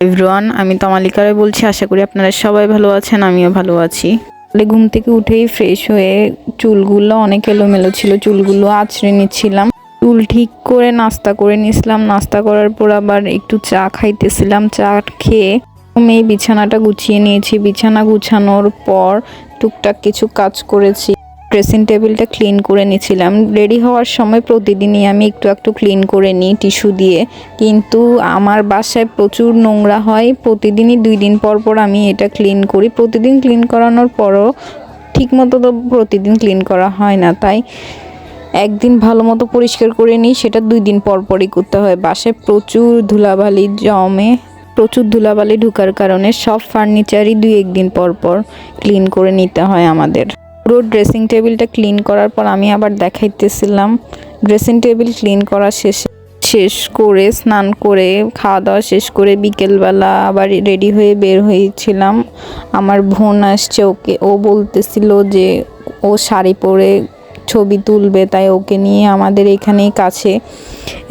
Everyone, আমি তমালিকারে বলছি, আশা করি আপনারা সবাই ভালো আছেন, আমিও ভালো আছি। তাহলে ঘুম থেকে উঠেই ফ্রেশ হয়ে চুলগুলো, অনেক এলোমেলো ছিল চুলগুলো আছড়ে নিচ্ছিলাম। চুল ঠিক করে নাস্তা করে নিয়েছিলাম। নাস্তা করার পর আবার একটু চা খাইতেছিলাম, চা খেয়ে আমি বিছানাটা গুছিয়ে নিয়েছি। বিছানা গুছানোর পর টুকটাক কিছু কাজ করেছি। ড্রেসিং টেবিলটা ক্লিন করে নিয়েছিলাম। রেডি হওয়ার সময় প্রতিদিনই আমি একটু একটু ক্লিন করে নিই টিস্যু দিয়ে। কিন্তু আমার বাসায় প্রচুর নোংরা হয়। প্রতিদিনই দুই দিন পর পর আমি এটা ক্লিন করি। প্রতিদিন ক্লিন করানোর পরও ঠিকমতো তো প্রতিদিন ক্লিন করা হয় না। তাই একদিন ভালো মতো পরিষ্কার করে নিই, সেটা দুই দিন পর পরই করতে হয়। বাসায় প্রচুর ধুলাবালি জমে, প্রচুর ধুলাবালি ঢুকার কারণে সব ফার্নিচারই দুই একদিন পর পর ক্লিন করে নিতে হয় আমাদের। পুরো ড্রেসিং টেবিলটা ক্লিন করার পর আমি আবার দেখাইতেছিলাম। ড্রেসিং টেবিল ক্লিন করা শেষে, শেষ করে, স্নান করে খাওয়া দাওয়া শেষ করে বিকেলবেলা আবার রেডি হয়ে বের হয়েছিলাম। আমার বোন আসছে, ওকে, ও বলতেছিল যে ও শাড়ি পরে ছবি তুলবে, তাই ওকে নিয়ে আমাদের এখানেই কাছে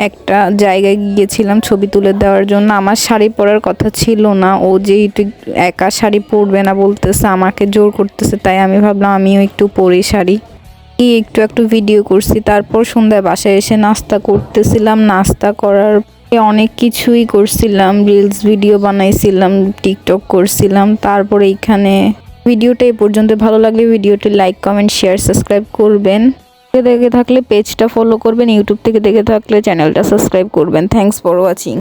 একটা জায়গায় গিয়েছিলাম ছবি তুলে দেওয়ার জন্য। আমার শাড়ি পরার কথা ছিল না, ও যেহেতু একা শাড়ি পরবে না বলতেছে, আমাকে জোর করতেছে, তাই আমি ভাবলাম আমিও একটু পরি শাড়ি। এই একটু একটু ভিডিও করছি, তারপর সন্ধ্যায় বাসায় এসে নাস্তা করতেছিলাম। নাস্তা করার অনেক কিছুই করছিলাম রিলস ভিডিও বানাইছিলাম টিকটক করছিলাম, তারপর এইখানে ভিডিওটা এই পর্যন্ত। ভালো লাগলে ভিডিওটি লাইক কমেন্ট শেয়ার সাবস্ক্রাইব করবেন। দেখে থাকলে পেজটা ফলো করবেন ইউটিউব থেকে দেখে থাকলে চ্যানেলটা সাবস্ক্রাইব করবেন। Thanks for watching